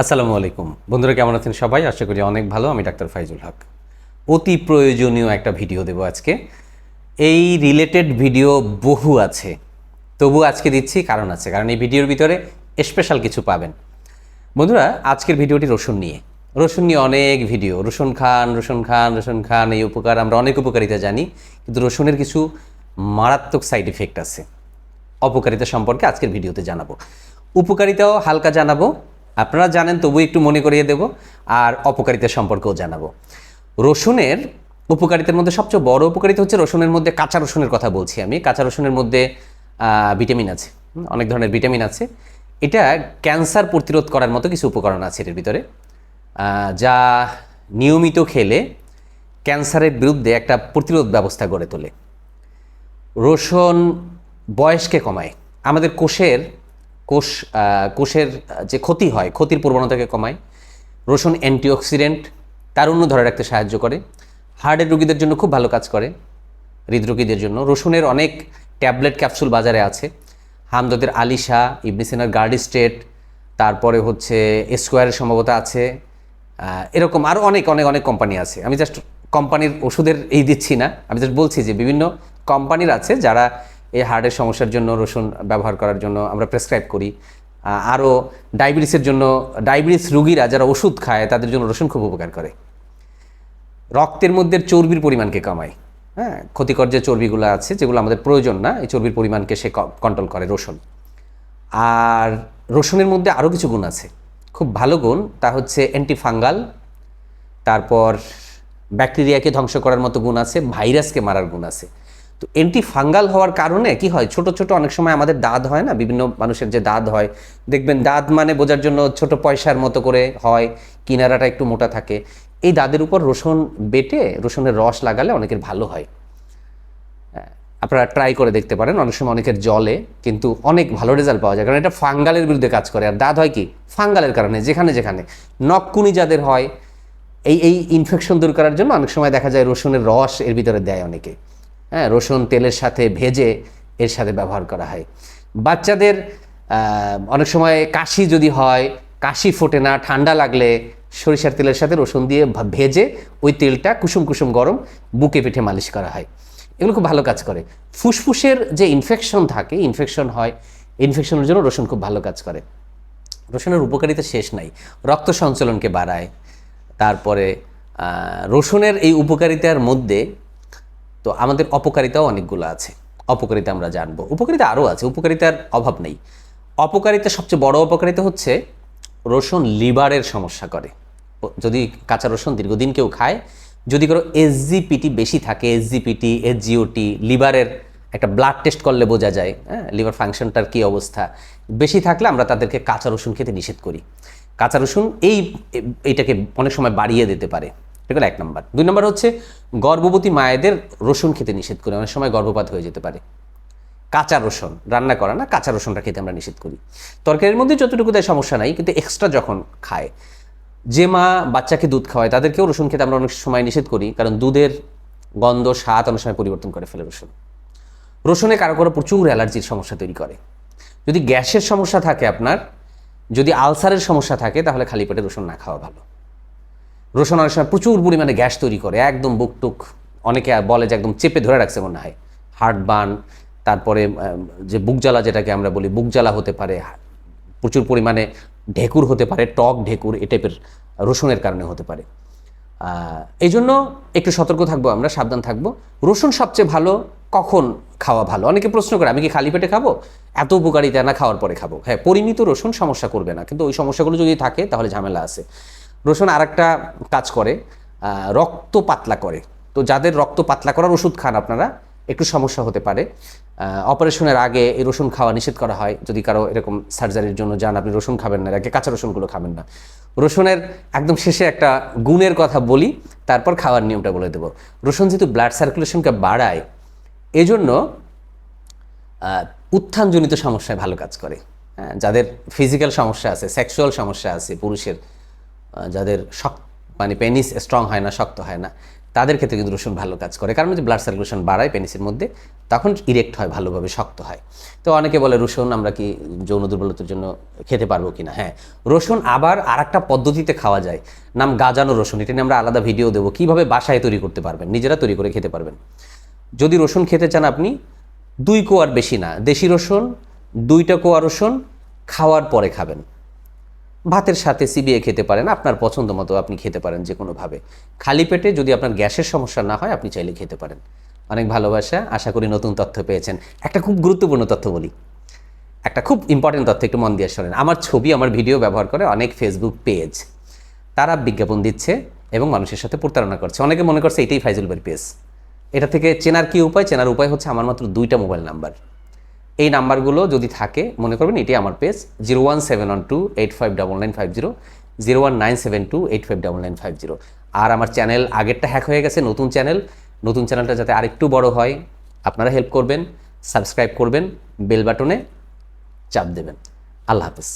আসসালামু আলাইকুম। বন্ধুরা, কেমন আছেন সবাই? আশা করি অনেক ভালো। আমি ডাক্তার ফাইজুল হক। অতি প্রয়োজনীয় একটা ভিডিও দেবো আজকে। এই রিলেটেড ভিডিও বহু আছে। তবু আজকে দিচ্ছি কারণ আছে। কারণ এই ভিডিওর ভিতরে স্পেশাল কিছু পাবেন। বন্ধুরা, আজকের ভিডিওটি রসুন নিয়ে। রসুন নিয়ে অনেক ভিডিও। রসুন খান রসুন খান রসুন খান, এই উপকার আমরা অনেক উপকারিতা জানি। কিন্তু রসুনের কিছু মারাত্মক সাইড ইফেক্ট আছে। অপকারিতা সম্পর্কে আজকের ভিডিওতে জানাব। উপকারিতাও হালকা জানাব। আপনারা জানেন তবু একটু মনে করিয়ে দেব আর অপকারিতা সম্পর্কেও জানাব। রসুনের উপকারিতার মধ্যে সবচেয়ে বড় উপকারিতা হচ্ছে রসুনের মধ্যে কাঁচা রসুনের কথা বলছি আমি। কাঁচা রসুনের মধ্যে ভিটামিন আছে অনেক ধরনের ভিটামিন আছে। এটা ক্যান্সার প্রতিরোধ করার মতো কিছু উপকরণ আছে এর ভিতরে। যা নিয়মিত খেলে ক্যান্সারের বিরুদ্ধে একটা প্রতিরোধ ব্যবস্থা গড়ে তোলে। রসুন বয়সকে কমায়। আমাদের কোষের কোষ কোষের যে ক্ষতি হয়, ক্ষতির প্রবণতাকে কমায়। রসুন অ্যান্টিঅক্সিডেন্ট তারুণ্য ধরে রাখতে সাহায্য করে। হার্টের রোগীদের জন্য খুব ভালো কাজ করে, হৃদরোগীদের জন্য। রসুনের অনেক ট্যাবলেট ক্যাপসুল বাজারে আছে। হামদদের আলিশা, ইবনিসিনার গার্ড স্টেট তারপরে হচ্ছে স্কোয়ারের সম্ভবত আছে। এরকম আরও অনেক অনেক অনেক কোম্পানি আছে। আমি জাস্ট কোম্পানির ওষুধের এই দিচ্ছি না। আমি জাস্ট বলছি যে বিভিন্ন কোম্পানির আছে যারা এই হার্টের সমস্যার জন্য রসুন ব্যবহার করার জন্য আমরা প্রেসক্রাইব করি। আরও ডায়াবেটিসের জন্য, ডায়াবেটিস রুগীরা যারা ওষুধ খায়, তাদের জন্য রসুন খুব উপকার করে। রক্তের মধ্যে চর্বির পরিমাণকে কমায়। হ্যাঁ ক্ষতিকর যে চর্বিগুলো আছে, যেগুলো আমাদের প্রয়োজন না, এই চর্বির পরিমাণকে সে কন্ট্রোল করে রসুন। আর রসুনের মধ্যে আরও কিছু গুণ আছে। খুব ভালো গুণ, তা হচ্ছে অ্যান্টিফাঙ্গাল তারপর ব্যাকটেরিয়াকে ধ্বংস করার মতো গুণ আছে ভাইরাসকে মারার গুণ আছে। তো অ্যান্টি ফাঙ্গাল হওয়ার কারণে কি হয়? ছোট ছোট অনেক সময় আমাদের দাঁত হয় না? বিভিন্ন মানুষের যে দাঁত হয় দেখবেন দাঁত মানে বোঝার জন্য ছোট পয়সার মতো করে হয় কিনারাটা একটু মোটা থাকে। এই দাঁতের উপর রসুন বেটে রসুনের রস লাগালে অনেকের ভালো হয়। হ্যাঁ, আপনারা ট্রাই করে দেখতে পারেন অনেক সময় অনেকের জলে কিন্তু অনেক ভালো রেজাল্ট পাওয়া যায়। কারণ এটা ফাঙ্গালের বিরুদ্ধে কাজ করে। আর দাঁত হয় কি? ফাঙ্গালের কারণে যেখানে যেখানে। নকুনি যাদের হয় এই এই ইনফেকশন দূর করার জন্য অনেক সময় দেখা যায় রসুনের রস এর ভিতরে দেয় অনেকে। হ্যাঁ রসুন তেলের সাথে ভেজে এর সাথে ব্যবহার করা হয়। বাচ্চাদের অনেক সময় কাশি যদি হয়, কাশি ফোটে না, ঠান্ডা লাগলে সরিষার তেলের সাথে রসুন দিয়ে ভেজে ওই তেলটা কুসুম কুসুম গরম বুকে পিঠে মালিশ করা হয়। এগুলো খুব ভালো কাজ করে। ফুসফুসের যে ইনফেকশন থাকে ইনফেকশন হয় ইনফেকশনের জন্য রসুন খুব ভালো কাজ করে। রসুনের উপকারিতা শেষ নাই। রক্ত সঞ্চালনকে বাড়ায়। তারপরে রসুনের এই উপকারিতার মধ্যে তো আমাদের অপকারিতাও অনেকগুলো আছে। অপকারিতা আমরা জানব। উপকারিতা আরও আছে, উপকারিতার অভাব নেই। অপকারিতা সবচেয়ে বড় অপকারিতা হচ্ছে রসুন লিভারের সমস্যা করে। যদি কাঁচা রসুন দীর্ঘদিন কেউ খায়, যদি কারও এসজিপিটি বেশি থাকে এসজিপিটি এসজিওটি লিভারের একটা ব্লাড টেস্ট করলে বোঝা যায় হ্যাঁ লিভার ফাংশনটার কী অবস্থা। বেশি থাকলে আমরা তাদেরকে কাঁচা রসুন খেতে নিষেধ করি। কাঁচা রসুন এই এইটাকে অনেক সময় বাড়িয়ে দিতে পারে। এটা হলো এক নম্বর। দুই নম্বর হচ্ছে, গর্ভবতী মায়েদের রসুন খেতে নিষেধ করি। অনেক সময় গর্ভপাত হয়ে যেতে পারে। কাঁচা রসুন, রান্না করা না, কাঁচা রসুনটা খেতে আমরা নিষেধ করি। তরকারির মধ্যে যতটুকু দেয় সমস্যা নাই, কিন্তু এক্সট্রা যখন খায়, যে মা বাচ্চাকে দুধ খাওয়ায়, তাদেরকেও রসুন খেতে আমরা অনেক সময় নিষেধ করি, কারণ দুধের গন্ধ, স্বাদ অনেক সময় পরিবর্তন করে ফেলে রসুন। রসুনে কারও কারও প্রচুর অ্যালার্জির সমস্যা তৈরি করে। যদি গ্যাসের সমস্যা থাকে আপনার, যদি আলসারের সমস্যা থাকে, তাহলে খালি পেটে রসুন না খাওয়া ভালো। রসুন অনেক সময় প্রচুর পরিমাণে গ্যাস তৈরি করে, একদম বুকটুক অনেকে বলে যে একদম চেপে ধরে রাখছে মনে হয়। হার্ট বার্ন, তারপরে যে বুক জ্বালা যেটাকে আমরা বলি, বুক জ্বালা হতে পারে প্রচুর পরিমাণে ঢেকুর হতে পারে, টক ঢেকুর, এ টাইপের রসুনের কারণে হতে পারে। এই জন্য একটু সতর্ক থাকব আমরা, সাবধান থাকব। রসুন সবচেয়ে ভালো কখন খাওয়া ভালো? অনেকে প্রশ্ন করে, আমি কি খালি পেটে খাব? এত উপকারিতা না, খাওয়ার পরে খাব। হ্যাঁ পরিমিত রসুন সমস্যা করবে না। কিন্তু ওই সমস্যাগুলো যদি থাকে, তাহলে ঝামেলা আছে। রসুন আরেকটা কাজ করে রক্ত পাতলা করে। তো যাদের রক্ত পাতলা করার ওষুধ খান আপনারা একটু সমস্যা হতে পারে। অপারেশনের আগে এই রসুন খাওয়া নিষেধ করা হয়। যদি কারও এরকম সার্জারির জন্য যান আপনি রসুন খাবেন না আগে কাঁচা রসুনগুলো খাবেন না। রসুনের একদম শেষে একটা গুণের কথা বলি তারপর খাওয়ার নিয়মটা বলে দেবো। রসুন যেহেতু ব্লাড সার্কুলেশনকে বাড়ায় এজন্য আহ, উত্থানজনিত সমস্যায় ভালো কাজ করে। হ্যাঁ যাদের ফিজিক্যাল সমস্যা আছে সেক্সুয়াল সমস্যা আছে পুরুষের যাদের শক্ত মানে পেনিস স্ট্রং হয় না, শক্ত হয় না, তাদের ক্ষেত্রে কিন্তু রসুন ভালো কাজ করে। কারণ যে ব্লাড সার্কুলেশন বাড়ায় পেনিসের মধ্যে, তখন ইরেক্ট হয়, ভালোভাবে শক্ত হয়। তো অনেকে বলে রসুন আমরা কি যৌন দুর্বলতার জন্য খেতে পারব কি না হ্যাঁ রসুন আবার আর একটা পদ্ধতিতে খাওয়া যায়, নাম গাজানো রসুন। এটা নিয়ে আমরা আলাদা ভিডিও দেবো, কীভাবে বাসায় তৈরি করতে পারবেন, নিজেরা তৈরি করে খেতে পারবেন। যদি রসুন খেতে চান আপনি, দুই কোয়ার বেশি না, দেশি রসুন, দুইটা কোয়া রসুন, খাওয়ার পরে খাবেন। ভাতের সাথে চিবিয়ে খেতে পারেন, আপনার পছন্দ মতো আপনি খেতে পারেন যে কোনোভাবে খালি পেটে যদি আপনার গ্যাসের সমস্যা না হয়, আপনি চাইলে খেতে পারেন। অনেক ভালোবাসা, আশা করি নতুন তথ্য পেয়েছেন। একটা খুব গুরুত্বপূর্ণ তথ্য বলি। একটা খুব ইম্পর্টেন্ট তথ্য একটু মন দিয়ে শোনেন। আমার ছবি, আমার ভিডিও ব্যবহার করে অনেক ফেসবুক পেজ তারা বিজ্ঞাপন দিচ্ছে এবং মানুষের সাথে প্রতারণা করছে। অনেকে মনে করছে এটাই ফাইজুল ভাইয়ের পেজ এটা থেকে চেনার কি উপায়? চেনার উপায় হচ্ছে আমার মাত্র দুইটা মোবাইল নাম্বার এই নাম্বারগুলো যদি থাকে, মনে করবেন এটি আমার page zero one seven one two eight five double nine five zero zero one nine seven two eight five double nine five zero আর আমার চ্যানেল আগেরটা হ্যাক হয়ে গেছে, নতুন চ্যানেল, নতুন চ্যানেলটা যাতে আরেকটু বড় হয়, আপনারা হেল্প করবেন সাবস্ক্রাইব করবেন বেল বাটনে চাপ দেবেন। আল্লাহ হাফেজ।